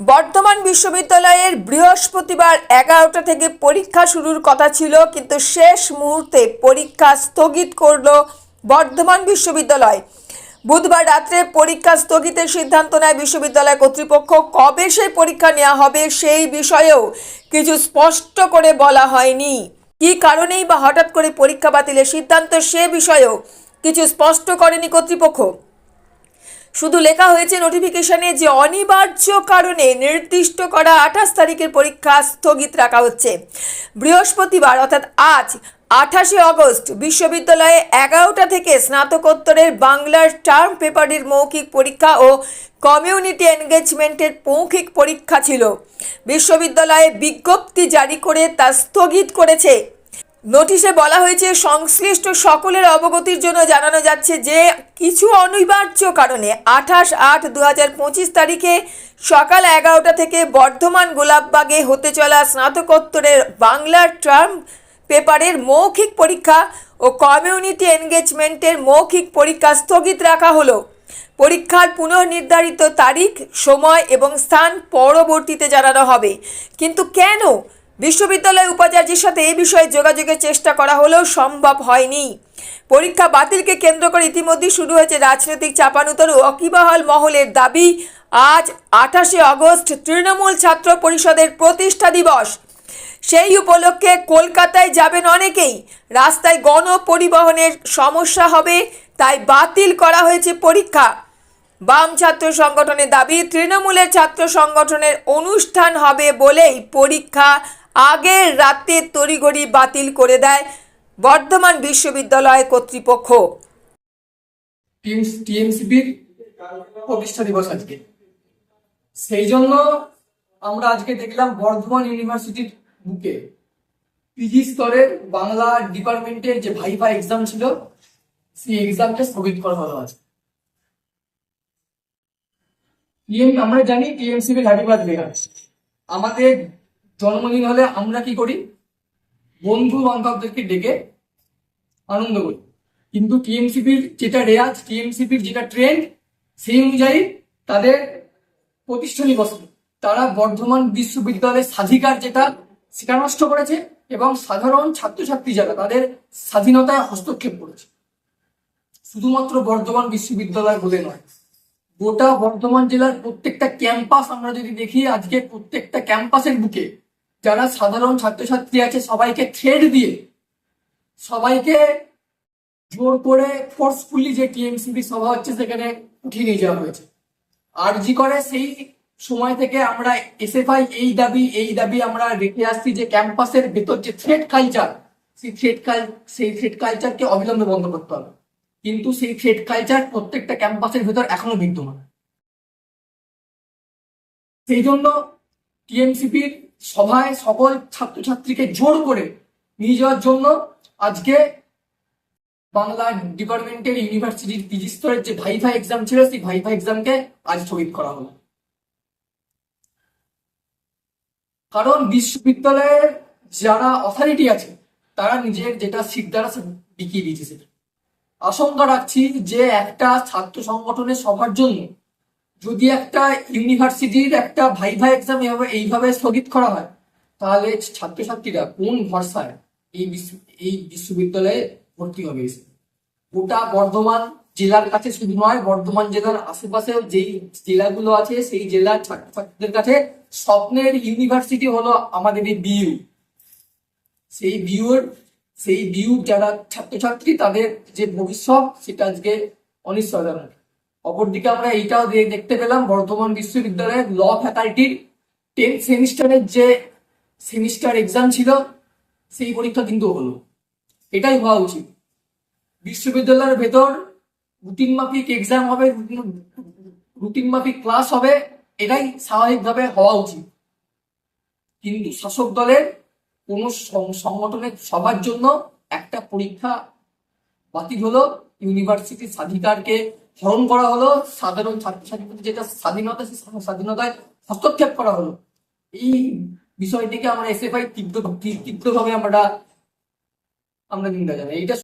বর্ধমান বিশ্ববিদ্যালয়ের বৃহস্পতিবার এগারোটা থেকে পরীক্ষা শুরুর কথা ছিল, কিন্তু শেষ মুহূর্তে পরীক্ষা স্থগিত করল বর্ধমান বিশ্ববিদ্যালয়। বুধবার রাত্রে পরীক্ষা স্থগিতের সিদ্ধান্ত নেয় বিশ্ববিদ্যালয় কর্তৃপক্ষ। কবে সেই পরীক্ষা নেওয়া হবে সেই বিষয়েও কিছু স্পষ্ট করে বলা হয়নি। কী কারণেই বা হঠাৎ করে পরীক্ষা বাতিলের সিদ্ধান্ত সে বিষয়েও কিছু স্পষ্ট করেনি কর্তৃপক্ষ। শুধু লেখা হয়েছে নোটিফিকেশনে যে অনিবার্য কারণে নির্দিষ্ট করা আঠাশ তারিখের পরীক্ষা স্থগিত রাখা হচ্ছে। বৃহস্পতিবার, অর্থাৎ আজ, আঠাশে অগস্ট বিশ্ববিদ্যালয়ে এগারোটা থেকে স্নাতকোত্তরের বাংলার টার্ম পেপারের মৌখিক পরীক্ষা ও কমিউনিটি এনগেজমেন্টের মৌখিক পরীক্ষা ছিল। বিশ্ববিদ্যালয়ে বিজ্ঞপ্তি জারি করে তা স্থগিত করেছে। নোটিশে বলা হয়েছে, সংশ্লিষ্ট সকলের অবগতির জন্য জানানো যাচ্ছে যে, কিছু অনিবার্য কারণে আঠাশ আট দু তারিখে সকাল এগারোটা থেকে বর্ধমান গোলাপবাগে হতে চলা স্নাতকোত্তরের বাংলার টার্ম পেপারের মৌখিক পরীক্ষা ও কমিউনিটি এনগেজমেন্টের মৌখিক পরীক্ষা স্থগিত রাখা হলো। পরীক্ষার পুনর্নির্ধারিত তারিখ, সময় এবং স্থান পরবর্তীতে জানানো হবে। কিন্তু কেন বিশ্ববিদ্যালয় উপাচার্যের সাথে এ বিষয়ে যোগাযোগের চেষ্টা করা হলেও সম্ভব হয়নি। পরীক্ষা বাতিলকে কেন্দ্র করে ইতিমধ্যেই শুরু হয়েছে রাজনৈতিক চাপানুতর। অকিবহাল মহলের দাবি, আজ আঠাশে আগস্ট তৃণমূল ছাত্র পরিষদের প্রতিষ্ঠা দিবস। সেই উপলক্ষে কলকাতায় যাবেন অনেকেই। রাস্তায় গণপরিবহনের সমস্যা হবে, তাই বাতিল করা হয়েছে পরীক্ষা। বাম ছাত্র সংগঠনের দাবি, তৃণমূলের ছাত্র সংগঠনের অনুষ্ঠান হবে বলেই পরীক্ষা আগের রাতে তড়িঘড়ি বাতিল করে দেয় বর্ধমান বিশ্ববিদ্যালয় কর্তৃপক্ষ। দিবস আজকে। সেই জন্য আমরা আজকে দেখলাম বর্ধমান ইউনিভার্সিটির বুকে পিজি স্তরের বাংলা ডিপার্টমেন্টের যে ভাইভা এক্সাম ছিল, সেই এক্সামটা স্থগিত করা হলো আজ আমরা জানি লাঠিবাদ লেখা আছে। আমাদের জন্মদিন হলে আমরা কি করি? বন্ধু বান্ধবদেরকে ডেকে আনন্দ করি। কিন্তু টিএমসিপির যেটা রেয়াজ, টিএমসিপির যেটা ট্রেন্ড, সেই অনুযায়ী তাদের প্রতিষ্ঠানী বসে তারা বর্ধমান বিশ্ববিদ্যালয়ের স্বাধিকার যেটা, সেটা নষ্ট করেছে এবং সাধারণ ছাত্রছাত্রী যারা, তাদের স্বাধীনতায় হস্তক্ষেপ করেছে। শুধুমাত্র বর্ধমান বিশ্ববিদ্যালয় বলে নয়, গোটা বর্ধমান জেলার প্রত্যেকটা ক্যাম্পাস আমরা যদি দেখি আজকে প্রত্যেকটা ক্যাম্পাসের বুকে যারা সাধারণ ছাত্রছাত্রী আছে, সবাইকে থ্রেড দিয়ে, সবাইকে জোর করে ফোর্সফুলি যে টিএমসিপি সভা হচ্ছে, সেখানে উঠিয়ে নিয়ে যাওয়া হয়েছে। আর জি করে সেই সময় থেকে আমরা এসএফআই এই দাবি এই দাবি আমরা রেখে আসছি যে ক্যাম্পাসের ভেতর যে থ্রেড কালচার সেই থ্রেড কাল সেই থ্রেড কালচারকে অবিলম্বে বন্ধ করতে হবে। কিন্তু সেই থ্রেড কালচার প্রত্যেকটা ক্যাম্পাসের ভেতর এখনও বিদ্যমান। সেই জন্য টিএমসিপির সভায় সকল ছাত্রছাত্রীকে জোর করে নিয়ে যাওয়ার জন্য আজকে বাংলা ডিপার্টমেন্টের ইউনিভার্সিটির পিজি স্তরের যে ভাইভা এক্সাম ছিল, সেই ভাইভা এক্সামকে আজ স্থগিত করা হলো। কারণ বিশ্ববিদ্যালয়ের যারা অথরিটি আছে, তারা নিজের যেটা সিট দ্বারা বিকিয়ে দিয়েছে আশঙ্কা রাখছি যে একটা ছাত্র সংগঠনের সভার জন্য যদি একটা ইউনিভার্সিটির একটা ভাইভা এক্সাম এভাবে, এইভাবে স্থগিত করা হয়, তাহলে ছাত্রছাত্রীরা কোন ভরসায় এই এই বিশ্ববিদ্যালয়ে ভর্তি হবে? গোটা বর্ধমান জেলার কাছে শুধু নয়, বর্ধমান জেলার আশেপাশে যেই জেলাগুলো আছে, সেই জেলার ছাত্রছাত্রীদের কাছে স্বপ্নের ইউনিভার্সিটি হলো আমাদের এই বিইউ। সেই বিউর সেই বিউ যারা ছাত্রছাত্রী, তাদের যে ভবিষ্যৎ, সেটা আজকে অনিশ্চয়তা অপরদিকে আমরা এইটাও দেখতে পেলাম বর্ধমান বিশ্ববিদ্যালয়ের ল ফ্যাকাল্টির টেন্থ সেমিস্টারের যে সেমিস্টার এক্সাম ছিল, সেই পরীক্ষা কিন্তু হলো। এটাই হওয়া উচিত। বিশ্ববিদ্যালয়ের ভেতর রুটিন মাফিক এক্সাম হবে রুটিন মাফিক ক্লাস হবে, এটাই স্বাভাবিকভাবে হওয়া উচিত। কিন্তু শাসক দলের কোন সংগঠনের সবার জন্য একটা পরীক্ষা বাতিল হলো। ইউনিভার্সিটির স্বাধিকারকে হরণ করা হলো। সাধারণ ছাত্রছাত্রীদের যেটা স্বাধীনতা, সেই স্বাধীনতায় হস্তক্ষেপ করা হলো। এই বিষয়টিকে আমরা এসএফআই তীব্র তীব্রভাবে আমরা আমরা নিন্দা জানাই। এটা